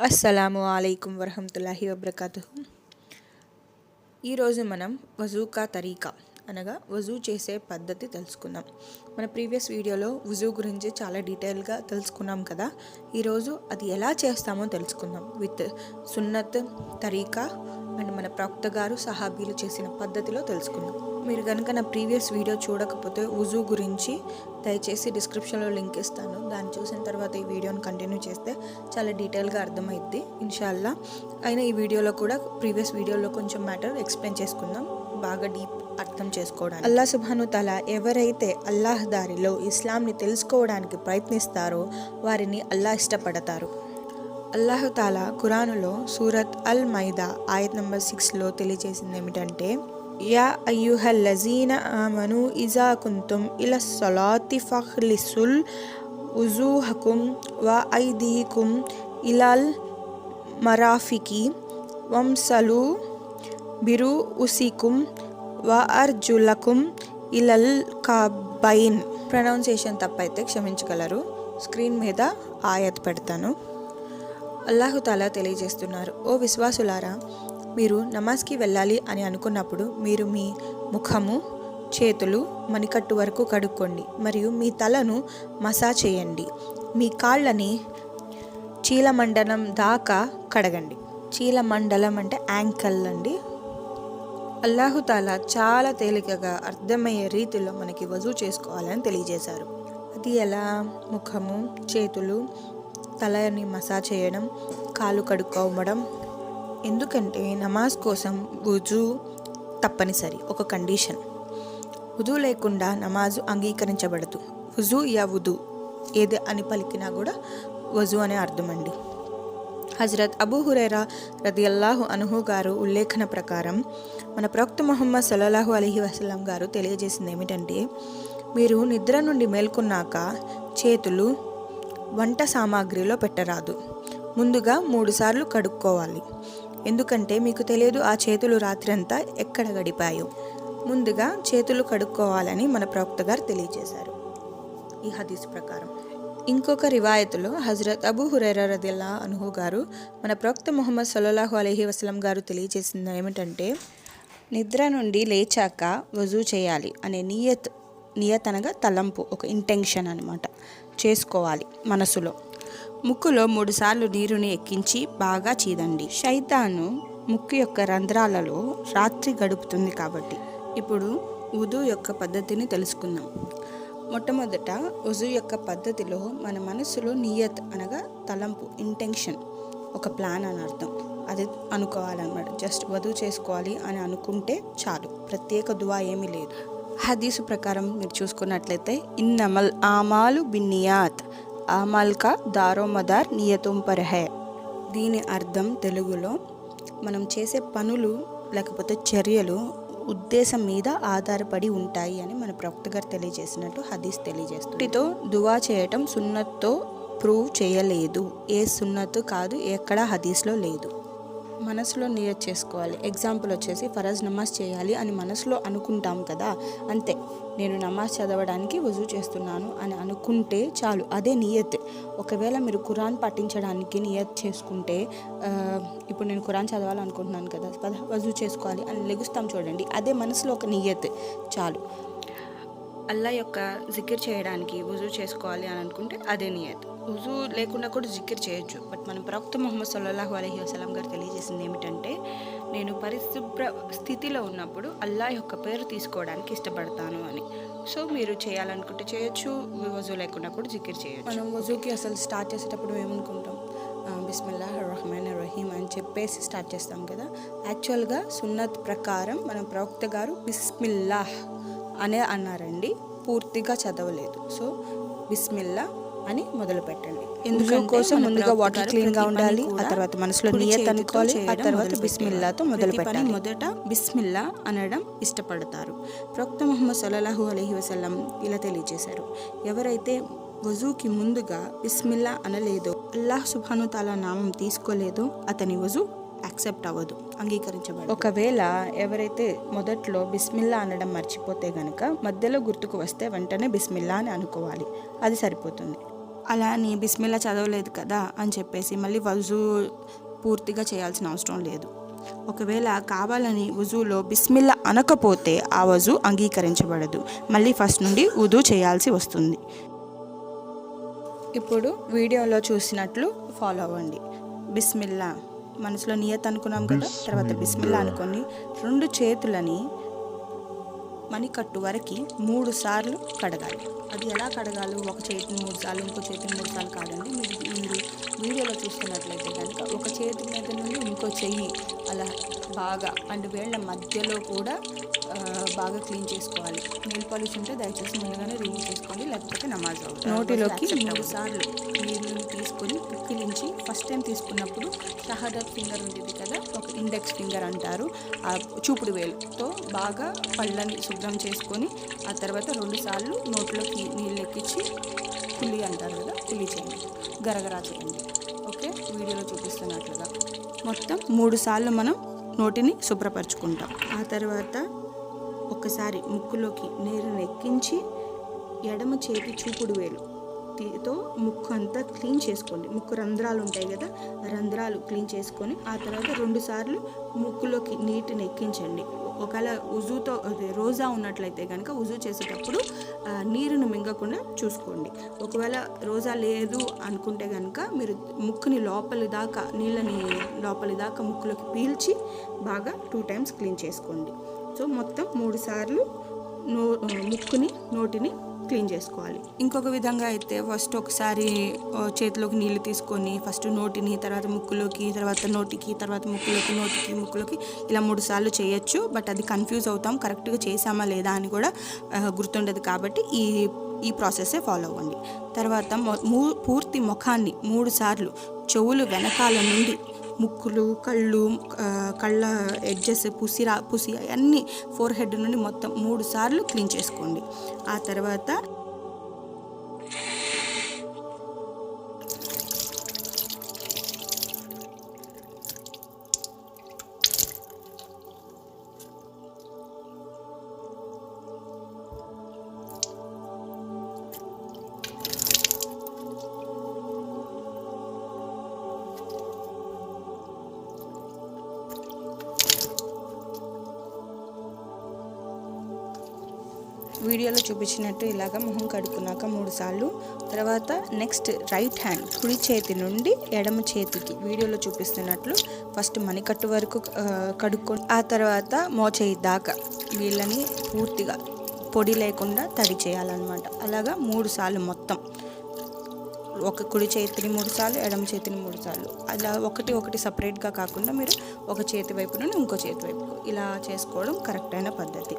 అస్సలాము అయికం వరహతుల్లాహి వబర్కాతు ఈరోజు మనం వజూకా తరీకా అనగా వజూ చేసే పద్ధతి తెలుసుకుందాం. మన ప్రీవియస్ వీడియోలో వజూ గురించి చాలా డీటెయిల్గా తెలుసుకున్నాం కదా. ఈరోజు అది ఎలా చేస్తామో తెలుసుకుందాం. విత్ సున్నత్ తరీకా అండ్ మన ప్రవక్త గారు సహాబీలు చేసిన పద్ధతిలో తెలుసుకుందాం మీరు కనుక నా ప్రీవియస్ వీడియో చూడకపోతే ఉజూ గురించి దయచేసి డిస్క్రిప్షన్లో లింక్ ఇస్తాను. దాన్ని చూసిన తర్వాత ఈ వీడియోని కంటిన్యూ చేస్తే చాలా డీటెయిల్గా అర్థమైద్ది. ఇన్షాల్లా. అయినా ఈ వీడియోలో కూడా ప్రీవియస్ వీడియోలో కొంచెం మ్యాటర్ ఎక్స్ప్లెయిన్ చేసుకుందాం. బాగా డీప్ అర్థం చేసుకోవడానికి. అల్లా సుభాను తల ఎవరైతే అల్లాహ్ దారిలో ఇస్లాంని తెలుసుకోవడానికి ప్రయత్నిస్తారో వారిని అల్లా ఇష్టపడతారు. అల్లాహుతాలా ఖురానులో సూరత్ అల్ మైదా ఆయత్ నంబర్ సిక్స్లో తెలియజేసింది ఏమిటంటే యా అయ్యుహల్ లజీన ఆమను ఇజా కుంతుం ఇలా సొలాతి ఫహ్లిసుల్ ఉజూహకుం వ ఐదీకుం ఇలాల్ మరాఫికి వంసలు బిరు ఉసికుం వ అర్జులకుం ఇలల్ కాబైన్. ప్రొనౌన్సియేషన్ తప్పైతే క్షమించగలరు. స్క్రీన్ మీద ఆయత్ పెడతాను. అల్లాహుతాలా తెలియజేస్తున్నారు. ఓ విశ్వాసులారా మీరు నమాజ్కి వెళ్ళాలి అని అనుకున్నప్పుడు మీరు మీ ముఖము చేతులు మణికట్టు వరకు కడుక్కోండి మరియు మీ తలను మసా చేయండి. మీ కాళ్ళని చీలమండలం దాకా కడగండి. చీలమండలం అంటే యాంకల్ అండి. అల్లాహుతాలా చాలా తేలికగా అర్థమయ్యే రీతిలో మనకి వజూ చేసుకోవాలని తెలియజేశారు. అది ఎలా? ముఖము చేతులు తలని మసాజ్ చేయడం కాలు కడుక్కోవడం ఎందుకంటే నమాజ్ కోసం వుజు తప్పనిసరి ఒక కండిషన్. వుజు లేకుండా నమాజు అంగీకరించబడదు. వుజు యా వుదు ఏది అని పలికినా కూడా వజు అనే అర్థమండి. హజరత్ అబూ హురేరా రదియల్లాహు అనుహు గారు ఉల్లేఖన ప్రకారం మన ప్రవక్త మొహమ్మద్ సల్లాహు అలహి వసలం గారు తెలియజేసింది ఏమిటంటే మీరు నిద్ర నుండి మేల్కొన్నాక చేతులు వంట సామాగ్రిలో పెట్టరాదు. ముందుగా మూడుసార్లు కడుక్కోవాలి. ఎందుకంటే మీకు తెలియదు ఆ చేతులు రాత్రంతా ఎక్కడ గడిపాయో. ముందుగా చేతులు కడుక్కోవాలని మన ప్రవక్త గారు తెలియజేశారు. ఈ హదీస్ ప్రకారం ఇంకొక రివాయతులో హజరత్ అబూ హురైరా రదిల్లా అనుహు గారు మన ప్రవక్త మొహమ్మద్ సల్లాహు అలహి వసలం గారు తెలియజేసింది ఏమిటంటే నిద్ర నుండి లేచాక వజూ చేయాలి అనే నియత్ నియత్ అనగా తలంపు ఒక ఇంటెన్షన్ అనమాట చేసుకోవాలి మనసులో. ముక్కులో మూడుసార్లు నీరుని ఎక్కించి బాగా చీదండి. శైతాను ముక్కు యొక్క రంధ్రాలలో రాత్రి గడుపుతుంది కాబట్టి. ఇప్పుడు ఉదు యొక్క పద్ధతిని తెలుసుకుందాం. మొట్టమొదట ఉజు యొక్క పద్ధతిలో మన మనసులో నియత్ అనగా తలంపు ఇంటెన్షన్ ఒక ప్లాన్ అని అర్థం. అది అనుకోవాలన్నమాట. జస్ట్ వధువు చేసుకోవాలి అని అనుకుంటే చాలు. ప్రత్యేక దువా ఏమీ లేదు. హదీసు ప్రకారం మీరు చూసుకున్నట్లయితే ఇన్నమల్ ఆమాలు బిన్నియాత్ ఆమాల్కా దారోమదార్ దారో మదార్ నియతుం పర్హే. దీని అర్థం తెలుగులో మనం చేసే పనులు లేకపోతే చర్యలు ఉద్దేశం మీద ఆధారపడి ఉంటాయి అని మన ప్రవక్త గారు తెలియజేసినట్టు హదీస్ తెలియజేస్తుంది. వీటితో దువా చేయటం సున్నత్తో ప్రూవ్ చేయలేదు. ఏ సున్నత్తు కాదు ఎక్కడా హదీస్లో లేదు. మనసులో నియత్ చేసుకోవాలి. ఎగ్జాంపుల్ వచ్చేసి ఫరజ్ నమాజ్ చేయాలి అని మనసులో అనుకుంటాం కదా. అంతే. నేను నమాజ్ చదవడానికి వజూ చేస్తున్నాను అని అనుకుంటే చాలు. అదే నియత్. ఒకవేళ మీరు ఖురాన్ పఠించడానికి నియత్ చేసుకుంటే ఇప్పుడు నేను కురాన్ చదవాలనుకుంటున్నాను కదా పద వజూ చేసుకోవాలి అని లెగుస్తాం చూడండి. అదే మనసులో ఒక నియత్. చాలు. అల్లా యొక్క జిక్కిర్ చేయడానికి వుజు చేసుకోవాలి అని అనుకుంటే అదే నియత్. వుజు లేకుండా కూడా జిక్కిర్ చేయొచ్చు. బట్ మన ప్రవక్త మొహమ్మద్ సల్లాహు అలహి వసలం గారు తెలియజేసింది ఏమిటంటే నేను పరిశుభ్ర స్థితిలో ఉన్నప్పుడు అల్లా యొక్క పేరు తీసుకోవడానికి ఇష్టపడతాను అని. సో మీరు చేయాలనుకుంటే చేయొచ్చు వజూ లేకుండా కూడా జిక్కిర్ చేయొచ్చు. మనం వజుకి అసలు స్టార్ట్ చేసేటప్పుడు ఏమనుకుంటాం? బిస్మిల్లా రహమాన్ రహీమ్ అని చెప్పేసి స్టార్ట్ చేస్తాం కదా. యాక్చువల్గా సున్నత్ ప్రకారం మన ప్రవక్త గారు బిస్మిల్లాహ్ అనే అన్నారండి. పూర్తిగా చదవలేదు. సో బిస్మిల్లా అని మొదలు పెట్టండి ఎందుకు కోసం ముందుగా వాటర్ క్లీన్గా ఉండాలి ఆ తర్వాత మనసులో నియత్ అనుకోవాలి ఆ తర్వాత బిస్మిల్లాతో మొదలు పెట్టాలి మొదట బిస్మిల్లా అనడం ఇష్టపడతారు. ప్రవక్త ముహమ్మద్ సల్లాహు అలహి వసల్లం ఇలా తెలియజేశారు. ఎవరైతే వజూకి ముందుగా బిస్మిల్లా అనలేదో అల్లాహ్ సుబ్హాను తాలా నామం తీసుకోలేదో అతని వజూ యాక్సెప్ట్ అవ్వదు అంగీకరించబడదు. ఒకవేళ ఎవరైతే మొదట్లో బిస్మిల్లా అనడం మర్చిపోతే గనక మధ్యలో గుర్తుకు వస్తే వెంటనే బిస్మిల్లా అని అనుకోవాలి అది సరిపోతుంది. అలా అని బిస్మిల్లా చదవలేదు కదా అని చెప్పేసి మళ్ళీ వజూ పూర్తిగా చేయాల్సిన అవసరం లేదు. ఒకవేళ కావాలని వజూలో బిస్మిల్లా అనకపోతే ఆ వజూ అంగీకరించబడదు మళ్ళీ ఫస్ట్ నుండి ఉదు చేయాల్సి వస్తుంది. ఇప్పుడు వీడియోలో చూసినట్లు ఫాలో అవ్వండి. బిస్మిల్లా మనసులో నియత్ అనుకున్నాం కదా తర్వాత బిస్మిల్లా అనుకొని రెండు చేతులని మణికట్టు వరకు మూడు సార్లు కడగాలి. అది ఎలా కడగాలి ఒక చేతిని మూడు సార్లు ఇంకో చేతిని మూడు సార్లు కాదండి. మీరు మీరు వీడియోలో చూస్తున్నట్లయితే కనుక ఒక చేతి మీద నుండి ఇంకో చెయ్యి అలా బాగా అండ్ వేళ్ళ మధ్యలో కూడా బాగా క్లీన్ చేసుకోవాలి. నెయిల్ పాలిష్ ఉంటే దయచేసి ముందుగానే రిమూవ్ చేసుకోండి లేకపోతే నమాజ్ అవుతుంది. నోటిలోకి మూడు సార్లు నీళ్ళని తీసుకొని పుక్కిలించి ఫస్ట్ టైం తీసుకున్నప్పుడు షహాదత్ ఫింగర్ ఉంటుంది కదా ఒక ఇండెక్స్ ఫింగర్ అంటారు. ఆ చూపుడు వేలుతో బాగా పళ్ళని శుభ్రం చేసుకొని ఆ తర్వాత రెండుసార్లు నోట్లోకి నీళ్ళు ఎక్కించి పులి అంటారు కదా పులి చేయండి. గరగరా చేయండి. ఓకే? వీడియోలో చూపిస్తున్నట్లుగా. మొత్తం మూడు సార్లు మనం నోటిని శుభ్రపరచుకుంటాం. ఆ తర్వాత ఒకసారి ముక్కులోకి నీరుని ఎక్కించి ఎడమ చేతి చూపుడు వేలు. తో ముక్కు అంతా క్లీన్ చేసుకోండి. ముక్కు రంధ్రాలు ఉంటాయి కదా రంధ్రాలు క్లీన్ చేసుకొని ఆ తర్వాత రెండు సార్లు ముక్కులోకి నీటిని ఎక్కించండి. ఒకవేళ ఉజుతో అదే రోజా ఉన్నట్లయితే కనుక ఉజు చేసేటప్పుడు నీరును మింగకుండా చూసుకోండి. ఒకవేళ రోజా లేదు అనుకుంటే కనుక మీరు ముక్కుని లోపలి దాకా నీళ్ళని లోపలి దాకా ముక్కులోకి పీల్చి బాగా టూ టైమ్స్ క్లీన్ చేసుకోండి. సో మొత్తం మూడు సార్లు నో ముక్కుని నోటిని క్లీన్ చేసుకోవాలి. ఇంకొక విధంగా అయితే ఫస్ట్ ఒకసారి చేతిలోకి నీళ్ళు తీసుకొని ఫస్ట్ నోటిని తర్వాత ముక్కులోకి తర్వాత నోటికి తర్వాత ముక్కులోకి నోటికి ముక్కులోకి ఇలా మూడు సార్లు చేయొచ్చు. బట్ అది కన్ఫ్యూజ్ అవుతాం కరెక్ట్గా చేసామా లేదా అని కూడా గుర్తుండదు కాబట్టి ఈ ఈ ప్రాసెస్సే ఫాలో అవ్వండి. తర్వాత మూ- పూర్తి ముఖాన్ని మూడు సార్లు చెవులు వెనకాల నుండి ముక్కులు కళ్ళు కళ్ళ ఎడ్జెస్ పుసిరా పుసి అన్నీ ఫోర్ హెడ్ నుండి మొత్తం మూడు సార్లు క్లీన్ చేసుకోండి. ఆ తర్వాత వీడియోలో చూపించినట్టు ఇలాగ మొహం కడుక్కున్నాక మూడుసార్లు తర్వాత నెక్స్ట్ రైట్ హ్యాండ్ కుడి చేతి నుండి ఎడమ చేతికి వీడియోలో చూపిస్తున్నట్లు ఫస్ట్ మణికట్టు వరకు కడుక్కొని ఆ తర్వాత మోచేయి దాకా వీళ్ళని పూర్తిగా పొడి లేకుండా తడి చేయాలన్నమాట. అలాగా మూడు సార్లు మొత్తం. ఒక కుడి చేతిని మూడు సార్లు ఎడమ చేతిని మూడు సార్లు. అలా ఒకటి ఒకటి సపరేట్గా కాకుండా మీరు ఒక చేతి వైపు నుండి ఇంకో చేతి వైపు ఇలా చేసుకోవడం కరెక్ట్ అయిన పద్ధతి.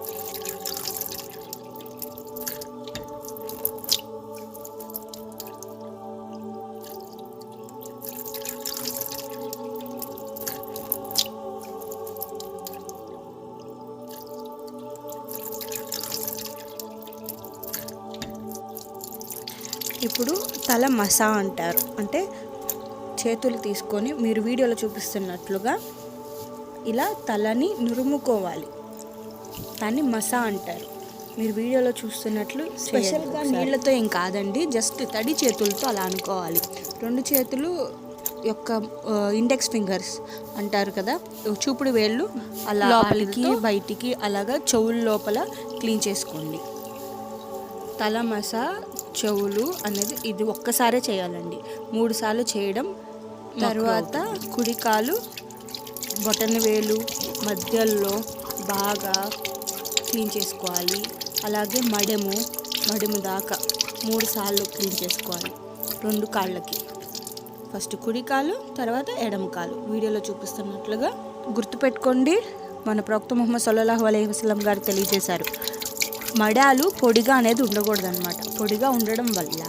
ఇప్పుడు తల మసా అంటారు. అంటే చేతులు తీసుకొని మీరు వీడియోలో చూపిస్తున్నట్లుగా ఇలా తలని నురుముకోవాలి. దాన్ని మసా అంటారు. మీరు వీడియోలో చూస్తున్నట్లు స్పెషల్గా నీళ్ళతో ఏం కాదండి జస్ట్ తడి చేతులతో అలా అనుకోవాలి. రెండు చేతులు యొక్క ఇండెక్స్ ఫింగర్స్ అంటారు కదా చూపుడు వేళ్ళు అలా లోపలికి బయటికి అలాగా చెవుల లోపల క్లీన్ చేసుకోండి. తల మసా చెవులు అనేది ఇది ఒక్కసారే చేయాలండి. మూడు సార్లు చేయడం తర్వాత కుడికాలు బొటన వేలు మధ్యలో బాగా క్లీన్ చేసుకోవాలి. అలాగే మడెము మడెము దాకా మూడు సార్లు క్లీన్ చేసుకోవాలి రెండు కాళ్ళకి. ఫస్ట్ కుడి కాలు తర్వాత ఎడమ కాలు. వీడియోలో చూపిస్తున్నట్లుగా గుర్తుపెట్టుకోండి. మన ప్రవక్త ముహమ్మద్ సల్లాహు అలైహి వసలం గారు తెలియజేశారు. మడాలు పొడిగా అనేది ఉండకూడదు అనమాట పొడిగా ఉండడం వల్ల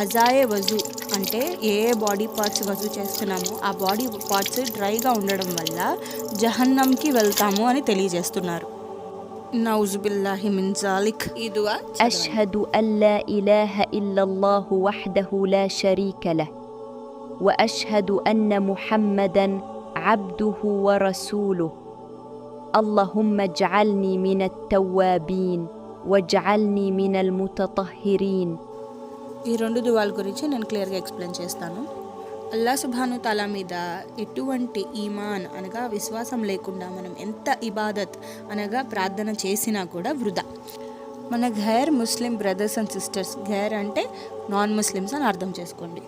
అజాయే వజు అంటే ఏ బాడీ పార్ట్స్ వజు చేస్తున్నామో ఆ బాడీ పార్ట్స్ డ్రైగా ఉండడం వల్ల జహన్నంకి వెళ్తాము అని తెలియజేస్తున్నారు. نعوذ بالله من ذلك أشهد أن لا إله إلا الله وحده لا شريك له وأشهد أن محمدا عبده ورسوله اللهم اجعلني من التوابين واجعلني من المتطهرين ఈ రెండు దువాల గురించి నేను క్లియర్గా ఎక్స్ప్లెయిన్ చేస్తాను అల్లా సుభాను తలా మీద ఎటువంటి ఈమాన్ అనగా విశ్వాసం లేకుండా మనం ఎంత ఇబాదత్ అనగా ప్రార్థన చేసినా కూడా వృధా మన ఘైర్ ముస్లిం బ్రదర్స్ అండ్ సిస్టర్స్ ఘైర్ అంటే నాన్ ముస్లిమ్స్ అని అర్థం చేసుకోండి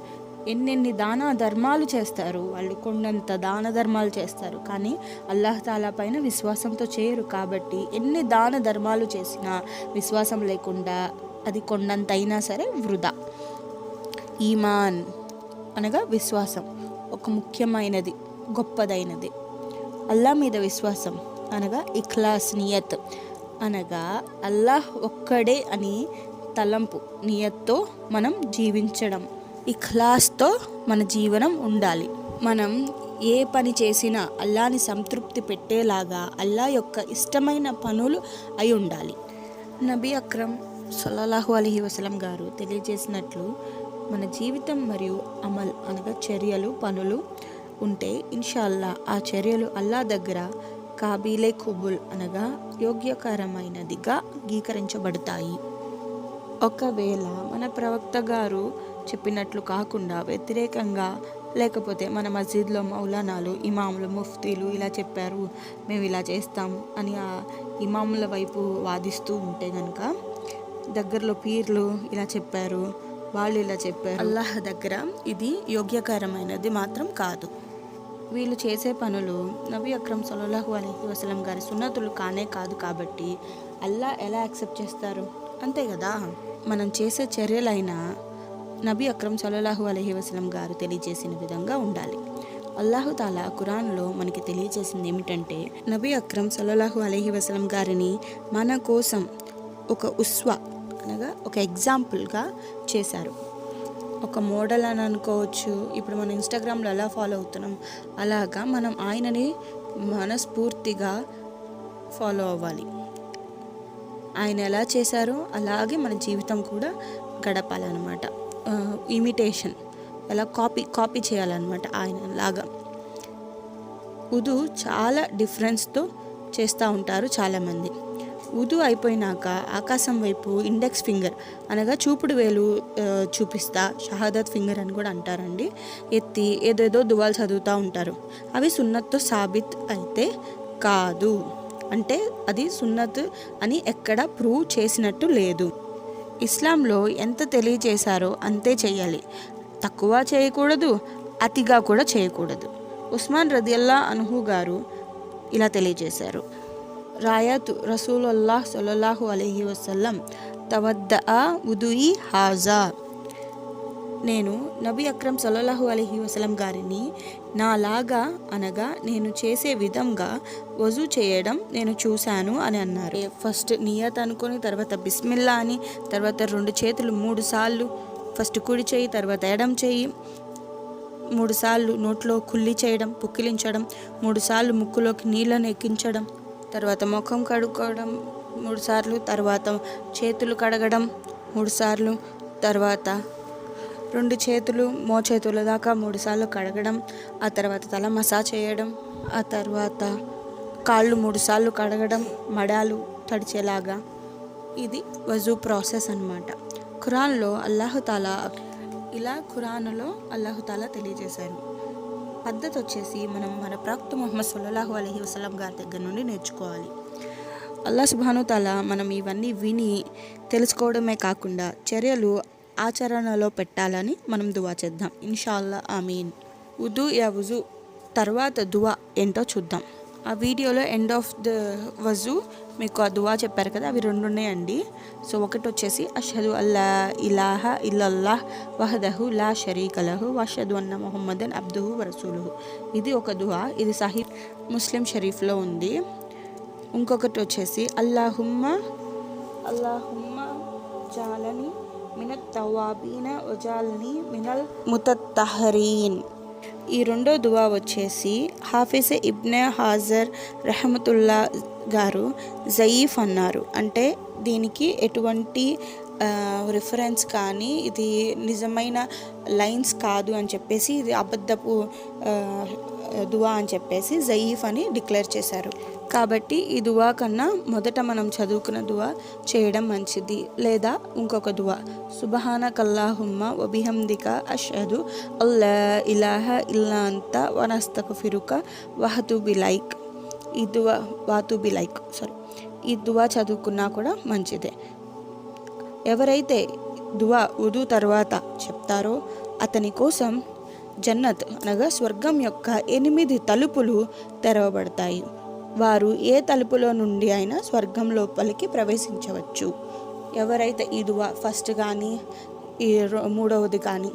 ఎన్నెన్ని దాన ధర్మాలు చేస్తారు వాళ్ళు కొండంత దాన ధర్మాలు చేస్తారు. కానీ అల్లాహ్ తాలా పైన విశ్వాసంతో చేయరు. కాబట్టి ఎన్ని దాన ధర్మాలు చేసినా విశ్వాసం లేకుండా అది కొండంత అయినా సరే వృధా. ఈమాన్ అనగా విశ్వాసం. ఒక ముఖ్యమైనది గొప్పదైనది. అల్లా మీద విశ్వాసం అనగా ఇఖ్లాస్ నియత్ అనగా అల్లాహ్ ఒక్కడే అని తలంపు నియత్తో మనం జీవించడం. ఇఖ్లాస్తో మన జీవనం ఉండాలి. మనం ఏ పని చేసినా అల్లాని సంతృప్తి పెట్టేలాగా అల్లా యొక్క ఇష్టమైన పనులు అయి ఉండాలి. నబీ అక్రమ్ సల్లల్లాహు అలీ వసలం గారు తెలియజేసినట్లు మన జీవితం మరియు అమల్ అనగా చర్యలు పనులు ఉంటే ఇన్షాల్లా ఆ చర్యలు అల్లా దగ్గర కాబీలే కుబుల్ అనగా యోగ్యకరమైనదిగా అంగీకరించబడతాయి. ఒకవేళ మన ప్రవక్త గారు చెప్పినట్లు కాకుండా వ్యతిరేకంగా లేకపోతే మన మస్జిద్లో మౌలానాలు ఇమాములు ముఫ్తీలు ఇలా చెప్పారు. మేము ఇలా చేస్తాం అని ఆ ఇమాముల వైపు వాదిస్తూ ఉంటే కనుక దగ్గరలో పీర్లు ఇలా చెప్పారు. వాళ్ళు ఇలా చెప్పారు. అల్లాహ్ దగ్గర ఇది యోగ్యకరమైనది మాత్రం కాదు. వీళ్ళు చేసే పనులు నబీ అక్రమ్ సల్లల్లాహు అలైహి వసలం గారి సున్నతులు కానే కాదు కాబట్టి అల్లా ఎలా యాక్సెప్ట్ చేస్తారు? అంతే కదా? మనం చేసే చర్యలైనా నబీ అక్రమ్ సల్లల్లాహు అలహి వసలం గారు తెలియజేసిన విధంగా ఉండాలి. అల్లాహు తాలా ఖురాన్లో మనకి తెలియజేసింది ఏమిటంటే నబీ అక్రమ్ సల్లల్లాహు అలైహి వసలం గారిని మన కోసం ఒక ఉస్వా అనగా ఒక ఎగ్జాంపుల్గా చేశారు. ఒక మోడల్ అని అనుకోవచ్చు. ఇప్పుడు మనం ఇన్స్టాగ్రామ్లో ఎలా ఫాలో అవుతున్నాం? అలాగా మనం ఆయనని మనస్ఫూర్తిగా ఫాలో అవ్వాలి. ఆయన ఎలా చేశారో అలాగే మన జీవితం కూడా గడపాలన్నమాట. ఇమిటేషన్ ఎలా కాపీ కాపీ చేయాలన్నమాట ఆయన లాగా. ఉదు చాలా డిఫరెన్స్తో చేస్తూ ఉంటారు చాలామంది. ఉదు అయిపోయినాక ఆకాశం వైపు ఇండెక్స్ ఫింగర్ అనగా చూపుడు వేలు చూపిస్తా షహాదత్ ఫింగర్ అని కూడా అంటారండి. ఎత్తి ఏదేదో దువాలు చదువుతూ ఉంటారు. అవి సున్నత్తో సాబిత్ అయితే కాదు. అంటే అది సున్నత్ అని ఎక్కడ ప్రూవ్ చేసినట్టు లేదు. ఇస్లాంలో ఎంత తెలియజేశారో అంతే చేయాలి. తక్కువ చేయకూడదు అతిగా కూడా చేయకూడదు. ఉస్మాన్ రదియల్లా అనుహు గారు ఇలా తెలియజేశారు. రాయత్ రసూలుల్లాహ్ సల్లల్లాహు అలైహి వసల్లం తవద్ద ఉదుయి హాజా నేను నబీ అక్రమ్ సల్లల్లాహు అలహి వసలం గారిని నాలాగా అనగా నేను చేసే విధంగా వజూ చేయడం నేను చూశాను అని అన్నారు. ఫస్ట్ నియత్ అనుకొని తర్వాత బిస్మిల్లా అని తర్వాత రెండు చేతులు మూడు సార్లు ఫస్ట్ కుడి చేయి తర్వాత ఎడం చేయి మూడు సార్లు నోట్లో కుల్లి చేయడం పుక్కిలించడం మూడు సార్లు ముక్కులోకి నీళ్ళను ఎక్కించడం తర్వాత ముఖం కడుక్కోవడం మూడు సార్లు తర్వాత చేతులు కడగడం మూడు సార్లు తర్వాత రెండు చేతులు మోచేతుల దాకా మూడుసార్లు కడగడం ఆ తర్వాత తల మసాజ్ చేయడం ఆ తర్వాత కాళ్ళు మూడుసార్లు కడగడం మడాలు తడిచేలాగా. ఇది వజూ ప్రాసెస్ అనమాట ఖురాన్లో అల్లాహుతాలా ఇలా ఖురాన్లో అల్లాహుతాలా తెలియజేశారు. పద్ధతి వచ్చేసి మనం మన ప్రాక్త మొహమ్మద్ సల్లల్లాహు అలహి వసలం గారి దగ్గర నుండి నేర్చుకోవాలి. అల్లా సుబాను తాలా మనం ఇవన్నీ విని తెలుసుకోవడమే కాకుండా చర్యలు ఆచరణలో పెట్టాలని మనం దువా చేద్దాం. ఇన్షాల్లా ఆమీన్. ఉదు యా వుజు తర్వాత దువా ఏంటో చూద్దాం. ఆ వీడియోలో ఎండ్ ఆఫ్ ద వజు మీకు ఆ దువా చెప్పారు కదా అవి రెండు ఉన్నాయండి సో ఒకటి వచ్చేసి అషదు అల్లా ఇలాహ ఇల్లల్లాహ్ వహదహు లా షరీకలహు వషదు అన్న మొహమ్మదన్ అబ్దుహు వరసూలుహు ఇది ఒక దువా ఇది సహీ ముస్లిం షరీఫ్లో ఉంది. ఇంకొకటి వచ్చేసి అల్లాహుమ్మ అల్లాహుమ్మ జాలని మినత్ తవాబీన వజాల్ని మినల్ ముతత్తహరీన్. ఈ రెండో దువా వచ్చేసి హాఫిజ్ ఇబ్నే హాజర్ రెహమతుల్లా గారు జయీఫ్ అన్నారు. అంటే దీనికి ఎటువంటి రిఫరెన్స్ కానీ ఇది నిజమైన లైన్స్ కాదు అని చెప్పేసి ఇది అబద్ధపు దువా అని చెప్పేసి జయీఫ్ అని డిక్లేర్ చేశారు. కాబట్టి ఈ దువా కన్నా మొదట మనం చదువుకున్న దువా చేయడం మంచిది. లేదా ఇంకొక దువా. సుబహాన కల్లాహుమ్మ వబిహందిక అషదు అల్లా ఇలాహ ఇల్లా అంత వనస్తక వహతు బిలైక్ ఈ దువా వాతు బిలైక్ సారీ ఈ దువా చదువుకున్నా కూడా మంచిదే. ఎవరైతే దువా ఉదు తర్వాత చెప్తారో అతని కోసం జన్నత్ అనగా స్వర్గం యొక్క ఎనిమిది తలుపులు తెరవబడతాయి. వారు ఏ తలుపులో నుండి అయినా స్వర్గం లోపలికి ప్రవేశించవచ్చు. ఎవరైతే ఈ ఫస్ట్ కానీ ఈ రో- మూడవది కానీ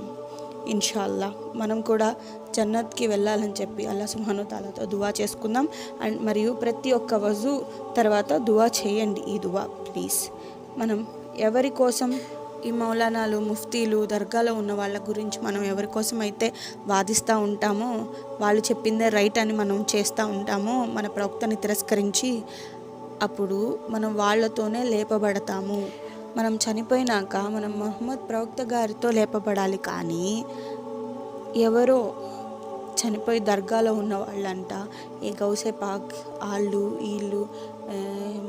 ఇన్షాల్లా మనం కూడా జన్నత్కి వెళ్ళాలని చెప్పి అల్లా సుహాను దువా చేసుకుందాం. అండ్ మరియు ప్రతి ఒక్క వజు తర్వాత దువా చేయండి ఈ దువా ప్లీజ్. మనం ఎవరి కోసం ఈ మౌలానాలు ముఫ్తీలు దర్గాలో ఉన్న వాళ్ళ గురించి మనం ఎవరి కోసం అయితే వాదిస్తూ ఉంటామో వాళ్ళు చెప్పిందే రైట్ అని మనం చేస్తూ ఉంటామో మన ప్రవక్తని తిరస్కరించి అప్పుడు మనం వాళ్ళతోనే లేపబడతాము. మనం చనిపోయినాక మనం మహమ్మద్ ప్రవక్త గారితో లేపబడాలి కానీ ఎవరో చనిపోయి దర్గాలో ఉన్న వాళ్ళంట ఈ గౌసే పాక్ వాళ్ళు వీళ్ళు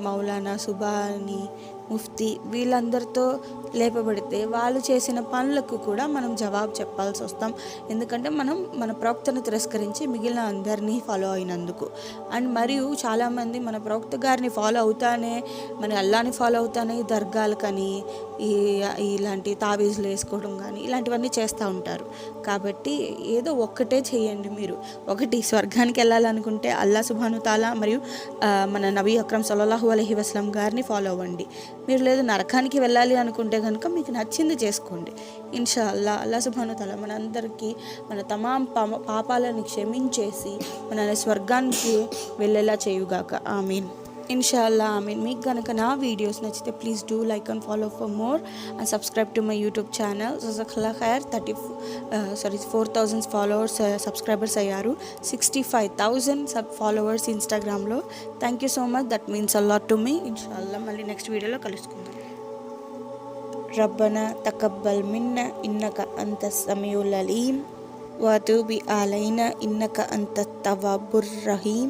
మౌలానా సుబాని ముఫ్తీ వీళ్ళందరితో లేపబడితే వాళ్ళు చేసిన పనులకు కూడా మనం జవాబు చెప్పాల్సి వస్తాం. ఎందుకంటే మనం మన ప్రవక్తను తిరస్కరించి మిగిలిన అందరినీ ఫాలో అయినందుకు. అండ్ మరియు చాలామంది మన ప్రవక్త గారిని ఫాలో అవుతానే మన అల్లాని ఫాలో అవుతానే ఈ కానీ ఈ ఇలాంటి తావీజులు వేసుకోవడం కానీ ఇలాంటివన్నీ చేస్తూ ఉంటారు. కాబట్టి ఏదో ఒక్కటే చేయండి మీరు. ఒకటి స్వర్గానికి వెళ్ళాలనుకుంటే అల్లా సుభాను తాలా మరియు మన నబీ అక్రమ్ సల్లాహు అలహి వస్లం గారిని ఫాలో అవ్వండి. మీరు లేదు నరకానికి వెళ్ళాలి అనుకుంటే కనుక మీకు నచ్చింది చేసుకోండి. ఇన్షా అల్లా అల్లా సుబాను తాలా మనందరికీ మన తమాం పా- పాపాలను క్షమించేసి మనల్ని స్వర్గానికి వెళ్ళేలా చేయుగాక. ఆమీన్. ఇన్షాల్లా ఆమీన్ మీకు కనుక నా వీడియోస్ నచ్చితే please do like and follow for more and subscribe to my YouTube channel జజఖలా ఖైర్ thirty sorry four thousand followers subscribers అయ్యారు sixty five thousand sub followers ఇన్స్టాగ్రామ్లో thank you so much that means a lot to me ఇన్షాల్లా మళ్ళీ next వీడియోలో కలుసుకుందాం ربنا تقبل منا إنك أنت السميع العليم وتوب علينا إنك أنت التواب الرحيم